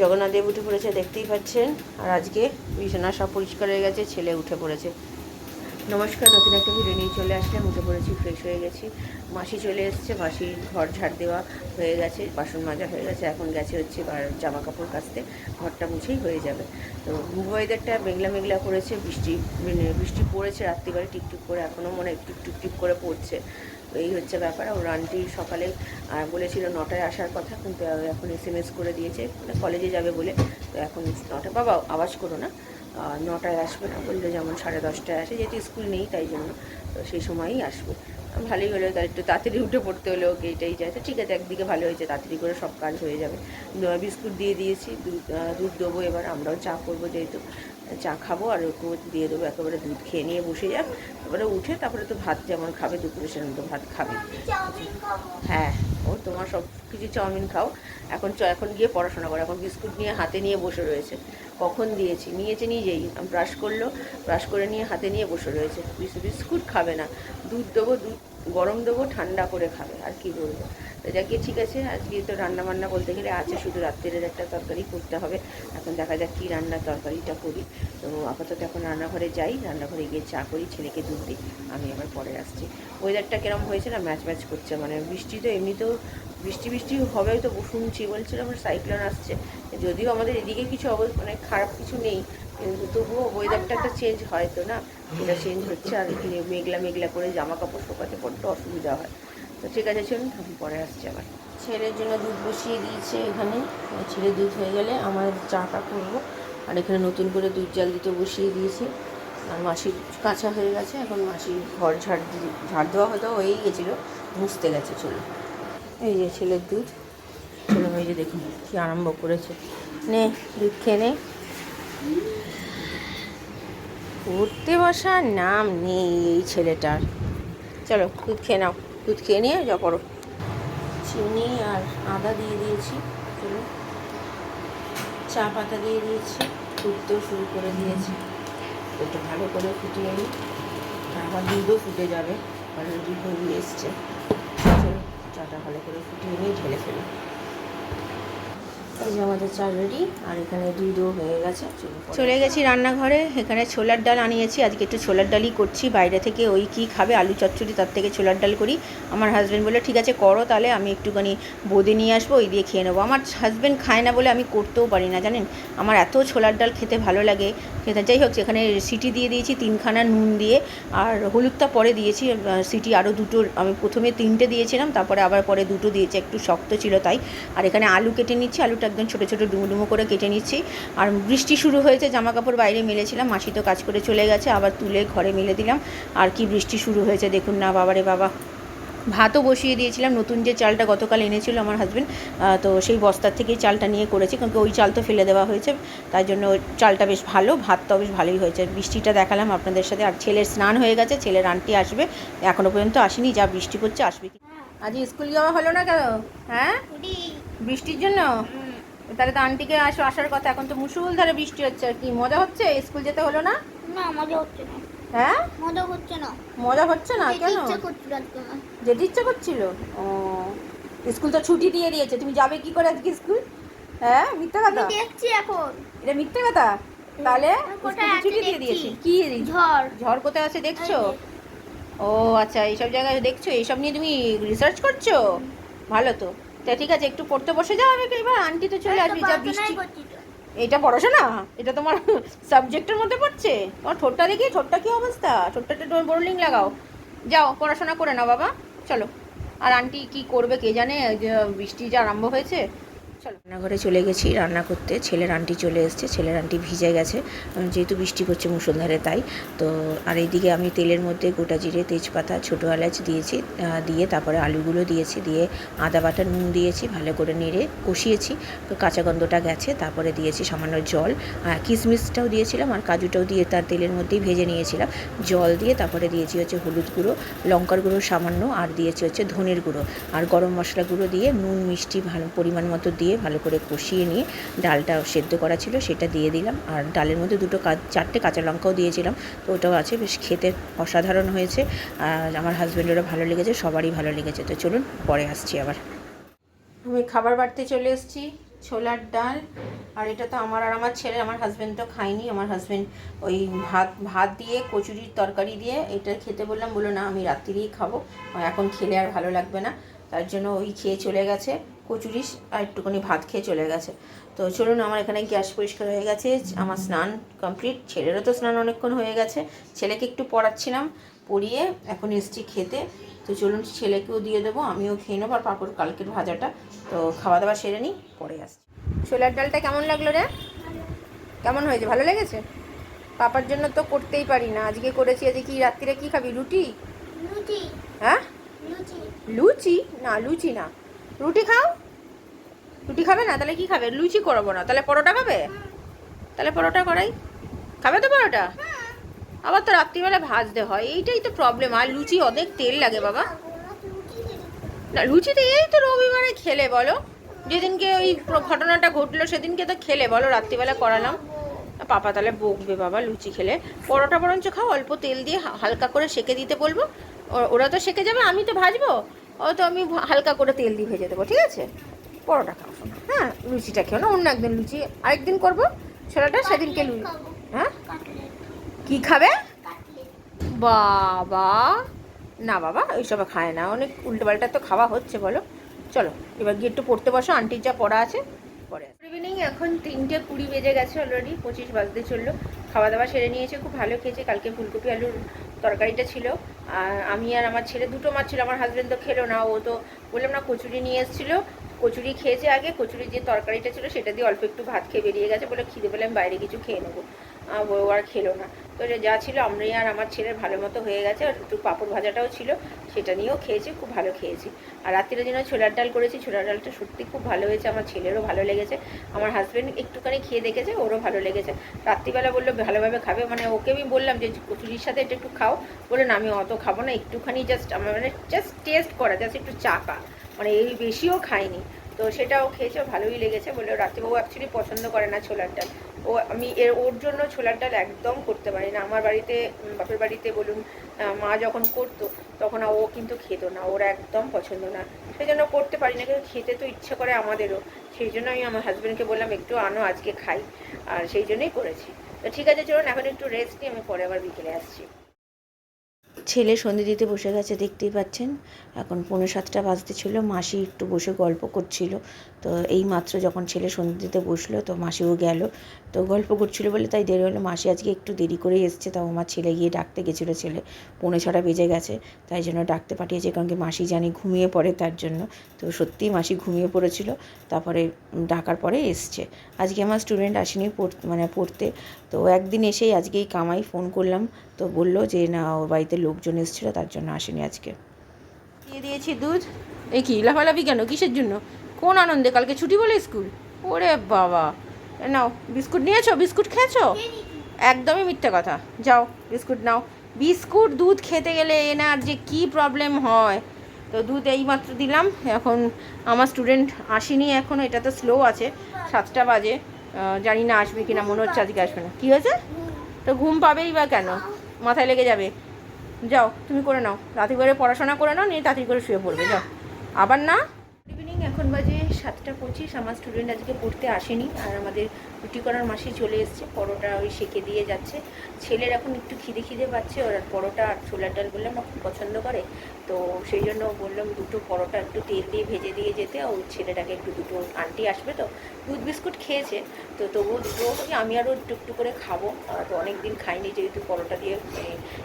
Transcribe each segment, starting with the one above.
জগন্নাথ দেব উঠে পড়েছে, দেখতেই পাচ্ছেন। আর আজকে বিছানা সব পরিষ্কার হয়ে গেছে, ছেলে উঠে পড়েছে। নমস্কার নতুন একটা ভিডিও নিয়ে চলে আসলাম। উঠে পড়েছি ফ্রেশ হয়ে গেছি। মাসি চলে এসেছে মাসির ঘর ঝাড় দেওয়া হয়ে গেছে, বাসন মাজা হয়ে গেছে। এখন গেছে হচ্ছে জামা কাপড় কাচতে, ঘরটা মুছেই হয়ে যাবে। তো ওয়েদারটা মেঘলা মেঘলা করেছে, বৃষ্টি মানে বৃষ্টি পড়েছে রাত্রিবেলা টিকটিক করে এখনও মনে হয় টিপ টিপ করে পড়ছে। তো এই হচ্ছে ব্যাপার। ওর আন্টি সকালে বলেছিল নটায় আসার কথা, কিন্তু এখন এস করে দিয়েছে মানে কলেজে যাবে বলে। তো এখন নটা, বাবা আওয়াজ করো না। নটায় আসবে না বলল যেমন সাড়ে দশটায় আসে যেহেতু স্কুল নেই তাই জন্য তো সেই সময়ই আসবে। ভালোই হলো তার একটু তাড়াতাড়ি উঠে পড়তে হলো ওকে এটাই যায়। তো ঠিক আছে একদিকে ভালো হয়েছে তাড়াতাড়ি করে সব কাজ হয়ে যাবে। বিস্কুট দিয়ে দিয়েছি দুধ দুধ দেবো এবার আমরাও চা করব যেহেতু। চা খাব আর ওকেও দিয়ে দেবো একেবারে দুধ খেয়ে নিয়ে বসে যাক। তারপরে উঠে তারপরে তো ভাত যেমন খাবে দুপুরে সেরকম তো ভাত খাবে। হ্যাঁ ও তোমার সব কিছু চাউমিন খাও। এখন চ, এখন গিয়ে পড়াশোনা করে, এখন বিস্কুট নিয়ে হাতে নিয়ে বসে রয়েছে। কখন দিয়েছি? নিয়েছে নিজেই। ব্রাশ করল, ব্রাশ করে নিয়ে হাতে নিয়ে বসে রয়েছে। বিস্কুট খাবে না। দুধ দেবো, দুধ, গরম দেবো, ঠান্ডা করে খাবে। আর কি বলব? যাকে ঠিক আছে? আজকে তো রান্না বান্না বলতে গেলে আছে, শুধু রাত্রের একটা তরকারি করতে হবে। এখন দেখা যাক কী রান্নার তরকারিটা করি। তো আপাতত এখন রান্নাঘরে যাই, রান্নাঘরে গিয়ে চা করি, ছেলেকে দুধ দিই। আমি আবার পরে আসছি। ওয়েদারটা কিরম হয়েছে না ম্যাচ ম্যাচ করছে? মানে বৃষ্টি তো এমনিতেও বৃষ্টি বৃষ্টি হবে তো, শুনছি, বলছিল আমার সাইক্লোন আসছে। যদিও আমাদের এদিকে কিছু অব মানে খারাপ কিছু নেই, কিন্তু তবুও ওয়েদারটা একটা চেঞ্জ হয় তো না? এটা চেঞ্জ হচ্ছে আর মেঘলা মেঘলা করে জামা কাপড় শোকাতে বড্ড অসুবিধা হয়। তো ঠিক আছে, চলুন আমি পরে আসছি আবার। ছেলের জন্য দুধ বসিয়ে দিয়েছে এখানে। ছেলে দুধ হয়ে গেলে আমার চাটা করব। আর এখানে নতুন করে দুধ জাল দিতে বসিয়ে দিয়েছি। আর মাসির কাঁচা হয়ে গেছে, এখন মাসির ঘর ঝাড় দিয়ে ঝাড় দেওয়া হয়তো হয়েই গেছিল। মুছতে গেছে চলো এই যে ছেলের দুধ। ছেলে মেয়ে যে দেখুন কী আরম্ভ করেছে। নে, দুধ খেয়ে নে। পড়তে বসার নাম নেই এই ছেলেটার। চলো, দুধ খেয়ে নাও। দুধ খেয়ে নিয়ে যা করো। চিনি আর আদা দিয়ে দিয়েছি চলুন চা পাতা দিয়ে দিয়েছি ফুটতেও শুরু করে দিয়েছি। একটু ভালো করে ফুটিয়ে নিই। আবার দুধও ফুটে যাবে, কারণ দুধ এসছে। চাটা ভালো করে ফুটিয়ে নিয়ে ঢেলে ফেলি। এই যে আমাদের চা রেডি আর এখানে দুধও হয়ে গেছে চলে গেছি। রান্নাঘরে এখানে ছোলার ডাল আনিয়েছি আজকে একটু ছোলার ডালই করছি বাইরে থেকে ওই কি খাবে আলু চচ্চড়ি তার থেকে ছোলার ডাল করি। আমার হাজব্যান্ড বলে ঠিক আছে করো তাহলে আমি একটুখানি বোঁদে নিয়ে আসব ওই দিয়ে খেয়ে নেব। আমার হাজব্যান্ড খায় না বলে আমি করতেও পারি না জানেন? আমার এত ছোলার ডাল খেতে ভালো লাগে খেতে যাই হোক এখানে সিটি দিয়ে দিয়েছি তিনখানা নুন দিয়ে আর হলুদটা পরে দিয়েছি সিটি আরও দুটো আমি প্রথমে তিনটে দিয়েছিলাম তারপরে আবার পরে দুটো দিয়েছি একটু শক্ত ছিল তাই। আর এখানে আলু কেটে নিচ্ছি আলুটা একদম ছোটো ছোটো ডুমো ডুমো করে কেটে নিচ্ছি। আর বৃষ্টি শুরু হয়েছে জামা কাপড় বাইরে মেলেছিলাম মাসি তো কাজ করে চলে গেছে আবার তুলে ঘরে মেলে দিলাম। আর কি বৃষ্টি শুরু হয়েছে দেখুন না বাবারে বাবা। ভাতও বসিয়ে দিয়েছিলাম নতুন যে চালটা গতকাল এনেছিল আমার হাজব্যান্ড তো সেই বস্তার থেকেই চালটা নিয়ে করেছি কারণ ওই চাল তো ফেলে দেওয়া হয়েছে তাই জন্য ওই চালটা বেশ ভালো ভাতটাও বেশ ভালোই হয়েছে। বৃষ্টিটা দেখালাম আপনাদের সাথে আর ছেলের স্নান হয়ে গেছে ছেলের আন্টি আসবে এখনও পর্যন্ত আসেনি যা বৃষ্টি পড়ছে আসবে কি। আজ স্কুল যাওয়া হলো না কেন? হ্যাঁ? বৃষ্টির জন্য? তাহলে তো আন্টিকে আসো আসার কথা এখন তো মুসুলধারে বৃষ্টি হচ্ছে আর কি মজা হচ্ছে? স্কুল যেতে হলো না? না মজা হচ্ছে না। হ্যাঁ? মজা হচ্ছে না। মজা হচ্ছে না কেন। যেতে ইচ্ছে করছিল? ও স্কুল তো ছুটি দিয়ে দিয়েছে তুমি যাবে কি করে আজকে স্কুল? হ্যাঁ মিথ্যা কথা? দেখছি এখন। এটা মিথ্যা কথা? তাহলে ছুটি দিয়ে দিয়েছে। কি ঝড়। ঝড় কোথায় আছে দেখছ? ও আচ্ছা এইসব জায়গায় দেখছ? এইসব নিয়ে তুমি রিসার্চ করছ? ভালো তো। তা ঠিক আছে একটু পড়তে বসে যাও আমি এবার আন্টি তো চলে আসবি যা বৃষ্টি। এটা পড়াশোনা? এটা তোমার সাবজেক্টের মধ্যে পড়ছে? তোমার ঠোঁটটা দেখি ঠোঁটটা কি অবস্থা? ঠোঁটটা তোমার বোর্ডিং লাগাও। যাও পড়াশোনা করে নাও বাবা চলো। আর আন্টি কি করবে কে জানে? বৃষ্টি যা আরম্ভ হয়েছে চলো। রান্নাঘরে চলে গেছি, রান্না করতে। ছেলের আন্টি চলে এসছে, ছেলের আন্টি ভিজে গেছে। যেহেতু বৃষ্টি পড়ছে মুসলধারে, তাই। তো, আর এইদিকে আমি তেলের মধ্যে গোটা জিরে, তেজপাতা, ছোটো এলাচ দিয়েছি দিয়ে তারপরে আলুগুলো দিয়েছি, দিয়ে আদা বাটা, নুন দিয়েছি, ভালো করে নেড়ে কষিয়েছি। কাঁচা গন্ধটা গেছে, তারপরে দিয়েছি সামান্য জল। আর কিশমিশটাও দিয়েছিলাম, আর কাজুটাও দিয়ে তার তেলের মধ্যেই ভেজে নিয়েছিলাম। জল দিয়ে তারপরে দিয়েছি হচ্ছে হলুদ গুঁড়ো, লঙ্কার গুঁড়ো সামান্য, আর দিয়েছি হচ্ছে ধনের গুঁড়ো। আর গরম মশলা গুঁড়ো দিয়ে নুন, মিষ্টি ভালো পরিমাণ মতো দিয়ে ভালো করে কষিয়ে নিয়ে ডালটা সেদ্ধ করা ছিল, সেটা দিয়ে দিলাম। আর ডালের মধ্যে দুটো চারটে কাঁচা লঙ্কাও দিয়েছিলাম, তো ওটাও আছে, বেশ খেতে অসাধারণ হয়েছে। আর আমার হাজব্যান্ডেরও ভালো লেগেছে, সবারই ভালো লেগেছে। তো চলুন, পরে আসছি আবার। আমি খাবার বাড়তে চলে এসেছি, ছোলার ডাল। আর এটা তো আমার আর আমার ছেলে, আমার হাজব্যান্ড তো খায়নি। আমার হাজব্যান্ড ওই ভাত ভাত দিয়ে, কচুরির তরকারি দিয়ে এটা খেতে বললাম, বলল, না, আমি রাত্রিরেই খাব। এখন খেলে আর ভালো লাগবে না। তার জন্য ওই খেয়ে চলে গেছে। কচুরি আর একটুখানি ভাত খেয়ে চলে গেছে। তো চলুন আমার এখানে গ্যাস পরিষ্কার হয়ে গেছে আমার স্নান কমপ্লিট। ছেলেরও তো স্নান অনেকক্ষণ হয়ে গেছে ছেলেকে একটু পড়াচ্ছিলাম পড়িয়ে এখন এসছি খেতে। তো চলুন ছেলেকেও দিয়ে দেবো আমিও খেয়ে নেব আর পাপড় কালকের ভাজাটা। তো খাওয়া দাওয়া সেরে নিই পরে আসছি। ছোলার ডালটা কেমন লাগল রে? কেমন হয়েছে? ভালো লেগেছে? পাপার জন্য তো করতেই পারি না। আজকে করেছি আজকে কি রাত্রিরে কি খাবি? রুটি? হ্যাঁ? লুচি? না লুচি না। রুটি খাও? রুটি খাবে না? তাহলে কি খাবে? লুচি করব না। তাহলে পরোটা খাবে? তাহলে পরোটা করাই। খাবে তো পরোটা? আবার তো রাত্রিবেলা ভাজতে হয়। এইটাই তো প্রবলেম আর লুচি অনেক তেল লাগে বাবা। না, লুচিতে এই তো রবিবারে খেলে বলো। যেদিনকে ওই ঘটনাটা ঘটলো, সেদিনকে তো খেলে। বলো, রাত্রিবেলা করালাম। পাপা তাহলে বকবে বাবা লুচি খেলে। পরোটা বরঞ্চ খাও, অল্প তেল দিয়ে হালকা করে সেকে দিতে বলব। ওরা তো সেকে যাবে, আমি তো ভাজবো। ও তো আমি হালকা করে তেল দিয়ে ভেজে দেবো ঠিক আছে? পরোটা খাও শোনো হ্যাঁ লুচিটা খেও না অন্য একদিন লুচি আরেকদিন করব। ছোলাটা সেদিনকে লুচি হ্যাঁ? কি খাবে? বাবা! না বাবা ওইসব খায় না। অনেক উল্টোপাল্টা তো খাওয়া হচ্ছে বলো। চলো এবার গিয়ে একটু পড়তে বসো আন্টির যা পড়া আছে পরে ইভিনিং এখন তিনটে কুড়ি বেজে গেছে অলরেডি পঁচিশ বাজতে চলল। খাওয়া দাওয়া সেরে নিয়েছে খুব ভালো খেয়েছে। কালকে ফুলকপি আলুর তরকারিটা ছিল। আমি আর আমার ছেলে দুটো মাছ ছিল, আমার হাজব্যান্ড তো খেলো না, ও তো বললাম, না, কচুরি নিয়ে এসেছিল। কচুরি খেয়েছে আগে, কচুরির যে তরকারিটা ছিল, সেটা দিয়ে অল্প একটু ভাত খেয়ে বেরিয়ে গেছে বলে খিদে পেলে আমি বাইরে কিছু খেয়ে নেব। ও আর খেলো না। তো যা ছিল আমি আর আমার ছেলের ভালো মতো হয়ে গেছে, আর একটু পাঁপড় ভাজাটাও ছিল, সেটা নিয়েও খেয়েছি, খুব ভালো খেয়েছি। আর রাত্রির জন্য ছোলার ডাল করেছি, ছোলার ডালটা সত্যি খুব ভালো হয়েছে, আমার ছেলেরও ভালো লেগেছে। আমার হাজব্যান্ড একটুখানি খেয়ে দেখেছে, ওরও ভালো লেগেছে। রাত্রিবেলা বলল, ভালোভাবে খাবে? মানে ওকে আমি বললাম যে, কচুরির সাথে এটা একটু খাও। বলে না, আমি অত খাব না, একটুখানি জাস্ট আমার মানে জাস্ট টেস্ট করা জাস্ট একটু চাকা মানে এই বেশিও খাইনি। তো সেটাও খেয়েছে, ভালোই লেগেছে বলে রাত্রে ও অ্যাকচুয়ালি পছন্দ করে না ছোলার ডাল। ও, আমি এর, ওর জন্য ছোলার ডাল একদম করতে পারি না। আমার বাড়িতে বাপের বাড়িতে বলুন মা যখন করতো, তখন ও কিন্তু খেত না, ওর একদম পছন্দ না। সেই জন্য করতে পারি না, কিন্তু খেতে তো ইচ্ছে করে আমাদেরও। সেই জন্য আমি আমার হাজব্যান্ডকে বললাম, একটু আনো, আজকে খাই। আর সেই জন্যই করেছি। তো ঠিক আছে, চলুন, এখন একটু রেস্ট নিই আমি পরে আবার বিকেলে আসছি। ছেলে সন্ধে দিতে বসে গেছে, দেখতেই পাচ্ছেন। এখন পৌনে সাতটা বাজতে ছিল, মাসি একটু বসে গল্প করছিল। তো এই মাত্র যখন ছেলে সন্ধে দিতে বসল, তো মাসিও গেল। তো গল্প করছিল বলে তাই দেরি হলো, মাসি আজকে একটু দেরি করে এসছে, তাও আমার ছেলে গিয়ে ডাকতে গেছিল ছেলে। পৌনে ছটা বেজে গেছে, তাই জন্য ডাকতে পাঠিয়েছে, কারণ কি মাসি জানি ঘুমিয়ে পড়ে তার জন্য। তো সত্যিই মাসি ঘুমিয়ে পড়েছিল, তারপরে ডাকার পরে এসছে। আজকে আমার স্টুডেন্ট আসেনি পড়তে মানে পড়তে। তো একদিন এসেই আজকেই কামাই ফোন করলাম তো বলল যে, না ওর বাড়িতে লোকজন এসেছিল, তার জন্য আসেনি আজকে। দিয়ে দিয়েছি দুধ। এই কি, লাফালাফি কেন? কিসের জন্য? কোন আনন্দে? কালকে ছুটি বলে স্কুল? ওরে বাবা। নাও, বিস্কুট নিয়েছো? বিস্কুট খেয়েছো? একদমই মিথ্যে কথা। যাও, বিস্কুট নাও। বিস্কুট, দুধ খেতে গেলে এনার যে কি প্রবলেম হয়? তো দুধ এইমাত্র দিলাম। এখন আমার স্টুডেন্ট আসেনি এখন, এটা তো স্লো আছে। সাতটা বাজে। জানি না আসবে কিনা, মনে হচ্ছে আজকে আসবে না। কী হয়েছে? তো ঘুম পাবেই বা কেন? মাথায় লেগে যাবে। যাও, তুমি করে নাও। রাতে করে পড়াশোনা করে নাও, নিয়ে তাড়াতাড়ি করে শুয়ে পড়বে, যাও। আবার না? ইভিনিং এখন বাজে সাতটা পঁচিশ, আমার স্টুডেন্ট আজকে পড়তে আসেনি আর আমাদের রুটি করার মাসি চলে এসছে। পরোটা ওই সেকে দিয়ে যাচ্ছে। ছেলের এখন একটু খিদে খিদে পাচ্ছে, ওর পরোটা আর ছোলার ডাল বললাম খুব পছন্দ করে। তো সেই জন্য বললাম দুটো পরোটা একটু তেল দিয়ে ভেজে দিয়ে যেতে। ও ছেলেটাকে একটু দুটো আন্টি আসবে তো, দুধ বিস্কুট খেয়েছে। তো তবুও দুটো আমি আরও একটু একটু করে খাব। তো অনেক দিন খাইনি, যেহেতু পরোটা দিয়ে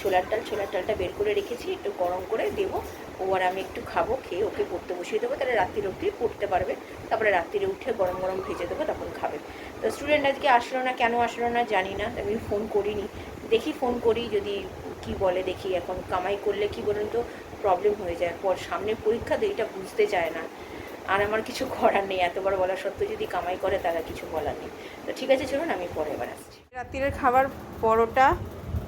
ছোলার ডাল, ছোলার ডালটা বের করে রেখেছি, একটু গরম করে দেবো। ও আর আমি একটু খাব, খেয়ে ওকে পড়তে বসিয়ে দেবো, তাহলে রাত্রির অবধি পড়তে পারবে। তারপরে রাত্রিরে উঠে গরম গরম ভেজে দেবো, তখন খাবে। তো স্টুডেন্ট আজকে আসলো না, কেন আসলো না জানি না, আমি ফোন করিনি। দেখি ফোন করি, যদি কি বলে দেখি, এখন কামাই করলে কি বলুন তো প্রবলেম হয়ে যায়। পর সামনে পরীক্ষা তো এটা বুঝতে চায় না। আর আমার কিছু করার নেই, এতবার বলা সত্ত্বেও যদি কামাই করে তারা কিছু বলার নেই। তো ঠিক আছে, চলুন আমি পরে এবার আসছি। রাত্রিরের খাবার পরোটা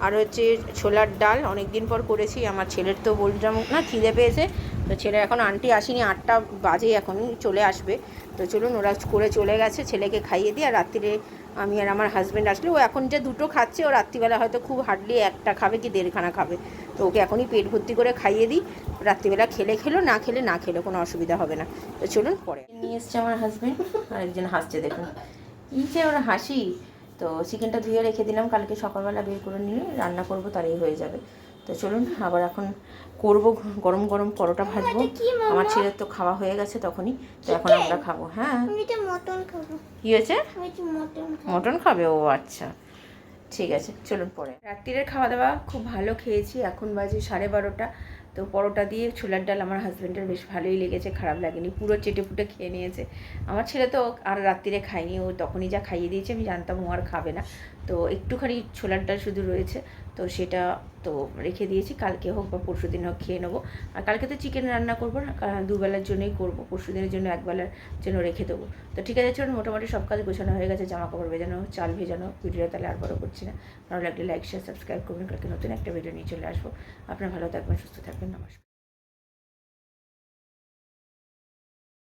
আর হচ্ছে ছোলার ডাল অনেক দিন পর করেছি, আমার ছেলের তো বললাম না, খিদে পেয়েছে। তো ছেলে এখন আন্টি আসেনি, আটটা বাজে এখন চলে আসবে। তো চলুন, ওরা করে চলে গেছে, ছেলেকে খাইয়ে দিয়ে, আর রাত্রিরে আমি আর আমার হাজব্যান্ড আসলে, ও এখন যে দুটো খাচ্ছে, ও রাত্রিবেলা হয়তো খুব হার্ডলি একটা খাবে কি দেড়খানা খাবে। তো ওকে এখনই পেট ভর্তি করে খাইয়ে দিই, রাত্রিবেলা খেলে খেলো, না খেলে না খেলো, কোনো অসুবিধা হবে না। তো চলুন, পরে। নিয়ে এসছে আমার হাজব্যান্ড আর একজন হাসছে, দেখুন। এই যে ওরা হাসি! তো চিকেনটা ধুয়ে রেখে দিলাম। কালকে সকালবেলা বের করে নিয়ে রান্না করব তারই হয়ে যাবে। তো চলুন আবার এখন করব গরম গরম পরোটা ভাজবো? আমার ছেলের তো খাওয়া হয়ে গেছে তখনই তো এখন আমরা খাব হ্যাঁ। কি হয়েছে? মটন মটন খাবে? ও আচ্ছা। ঠিক আছে চলুন পরে। রাত্রিরের খাওয়া দাওয়া খুব ভালো খেয়েছি। এখন বাজে সাড়ে বারোটা। তো পরোটা দিয়ে ছোলার ডাল আমার হাজব্যান্ডের বেশ ভালোই লেগেছে, খারাপ লাগেনি, পুরো চেটে ফুটে খেয়ে নিয়েছে। আমার ছেলে তো আর রাত্রিরে খায়নি, ও তখনই যা খাইয়ে দিয়েছে, আমি জানতাম ও আর খাবে না। তো একটুখানি ছোলার ডাল শুধু রয়েছে। তো সেটা তো রেখে দিয়েছি। কালকে হোক বা পরশু দিন হোক খেয়ে নেব। আর কালকে তো চিকেন রান্না করব না দুবেলার জন্যই করব। পরশু দিনের জন্য একবেলার জন্য রেখে দেবো। তো ঠিক আছে, চলুন, মোটামুটি সব কাজ গোছানো হয়ে গেছে। জামা কাপড় ভেজানো, চাল ভেজানো, ভিডিওটা তাহলে আর বড়ো করছি না। ভালো লাগলে লাইক শেয়ার সাবস্ক্রাইব করবেন। কালকে নতুন একটা ভিডিও নিয়ে চলে আসব। আপনারা ভালো থাকবেন, সুস্থ থাকবেন, নমস্কার।